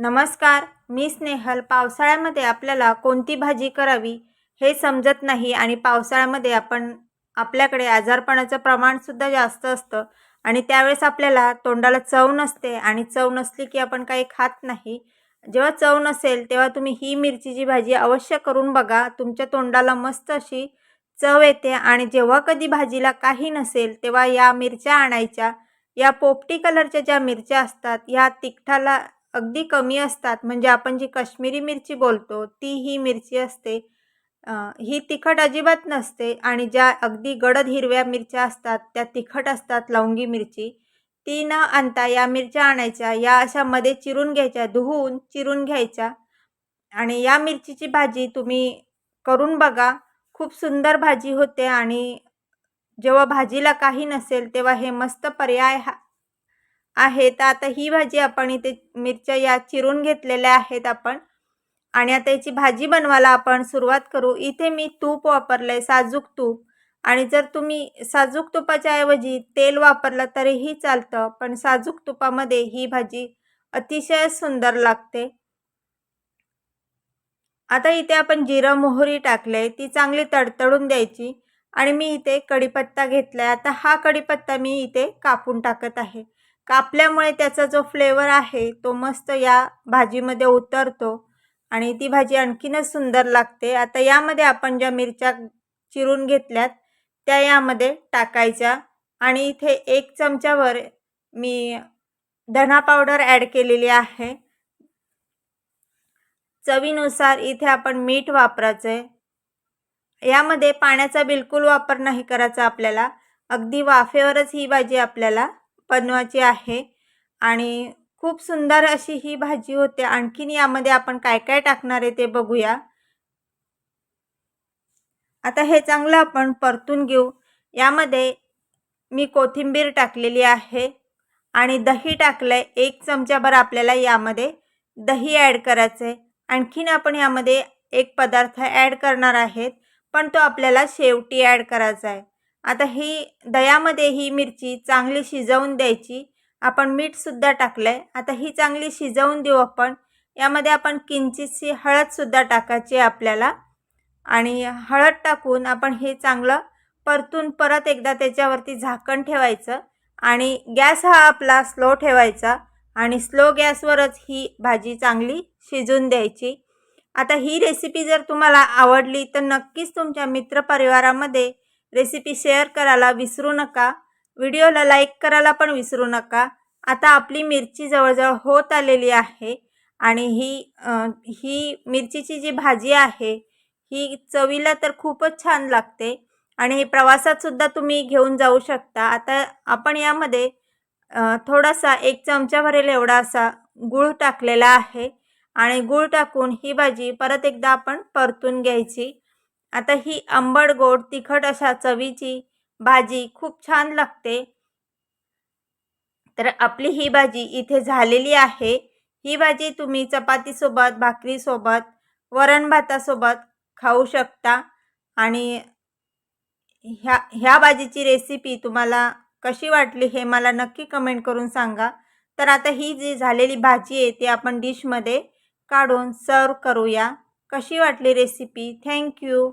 नमस्कार मी स्नेहल. पावसाळ्यामध्ये आपल्याला कोणती भाजी करावी हे समजत नाही आणि पावसाळ्यामध्ये आपण आपल्याकडे आजारपणाचं प्रमाणसुद्धा जास्त असतं आणि त्यावेळेस आपल्याला तोंडाला चव नसते आणि चव नसली की आपण काही खात नाही. जेव्हा चव नसेल तेव्हा तुम्ही ही मिरचीची भाजी अवश्य करून बघा. तुमच्या तोंडाला मस्त अशी चव येते आणि जेव्हा कधी भाजीला काही नसेल तेव्हा या मिरच्या आणायच्या. या पोपटी कलरच्या ज्या मिरच्या असतात ह्या तिखटाला अगदी कमी असतात. म्हणजे आपण जी काश्मीरी मिरची बोलतो ती ही मिरची असते. ही तिखट अजिबात नसते आणि ज्या अगदी गडद हिरव्या मिरच्या असतात त्या तिखट असतात लवंगी मिरची ती न आणता या मिरच्या आणायच्या या अशा मध्ये चिरून घ्यायच्या धुवून चिरून घ्यायच्या आणि या मिरचीची भाजी तुम्ही करून बघा. खूप सुंदर भाजी होते आणि जेव्हा भाजीला काही नसेल तेव्हा हे मस्त पर्याय हा आहे. तर आता ही भाजी आपण इथे मिरच्या या चिरून घेतलेल्या आहेत आपण. आणि आता याची भाजी बनवायला आपण सुरुवात करू. इथे मी तूप वापरलं आहे साजूक तूप. आणि जर तुम्ही साजूक तुपाच्या ऐवजी तेल वापरलं तरीही चालतं पण साजूक तुपामध्ये ही भाजी अतिशय सुंदर लागते. आता इथे आपण जिरं मोहरी टाकले ती चांगली तडतडून द्यायची. आणि मी इथे कढीपत्ता घेतला आहे आता हा कढीपत्ता मी इथे कापून टाकत आहे. कापल्यामुळे त्याचा जो फ्लेवर आहे तो मस्त या भाजीमध्ये उतरतो आणि ती भाजी आणखीनच सुंदर लागते. आता यामध्ये आपण ज्या मिरच्या चिरून घेतल्यात त्या यामध्ये टाकायच्या आणि इथे एक चमच्यावर मी धना पावडर ॲड केलेली आहे. चवीनुसार इथे आपण मीठ वापरायचं आहे यामध्ये पाण्याचा बिलकुल वापर नाही करायचा आपल्याला. अगदी वाफेवरच ही भाजी आपल्याला बनवायची आहे. आणि खूप सुंदर अशी ही भाजी होते. आणखीन यामध्ये आपण काय काय टाकणार आहे ते बघूया. आता हे चांगलं आपण परतून घेऊ. यामध्ये मी कोथिंबीर टाकलेली आहे. आणि दही टाकलं आहे एक चमच्याभर आपल्याला यामध्ये दही ॲड करायचं आहे. आणखीन आपण यामध्ये एक पदार्थ ॲड करणार आहेत. पण तो आपल्याला शेवटी ॲड करायचा आहे. आता ही दह्यामध्ये ही मिरची चांगली शिजवून द्यायची. आपण मीठसुद्धा टाकलं आहे आता ही चांगली शिजवून देऊ आपण. यामध्ये आपण किंचितशी हळदसुद्धा टाकायची आपल्याला. आणि हळद टाकून आपण हे चांगलं परतून परत एकदा त्याच्यावरती झाकण ठेवायचं. आणि गॅस हा आपला स्लो ठेवायचा. आणि स्लो गॅसवरच ही भाजी चांगली शिजून द्यायची. आता ही रेसिपी जर तुम्हाला आवडली तर नक्कीच तुमच्या मित्रपरिवारामध्ये रेसिपी शेअर करायला विसरू नका. व्हिडिओला लाईक करायला पण विसरू नका. आता आपली मिरची जवळजवळ होत आलेली आहे आणि ही ही मिरचीची जी भाजी आहे ही चवीला तर खूपच छान लागते आणि हे प्रवासातसुद्धा तुम्ही घेऊन जाऊ शकता. आता आपण यामध्ये थोडासा एक चमचा भरेल एवढा असा गूळ टाकलेला आहे आणि गूळ टाकून ही भाजी परत एकदा आपण परतून घ्यायची. आता ही आंबट गोड तिखट अशा चवीची भाजी खूप छान लागते. तर आपली ही भाजी इथे झालेली आहे. ही भाजी तुम्ही चपातीसोबत भाकरीसोबत वरण भातासोबत खाऊ शकता. आणि ह्या ह्या भाजीची रेसिपी तुम्हाला कशी वाटली हे मला नक्की कमेंट करून सांगा. तर आता ही जी झालेली भाजी आहे ती आपण डिशमध्ये काढून सर्व करूया. कशी वाटली रेसिपी? थँक्यू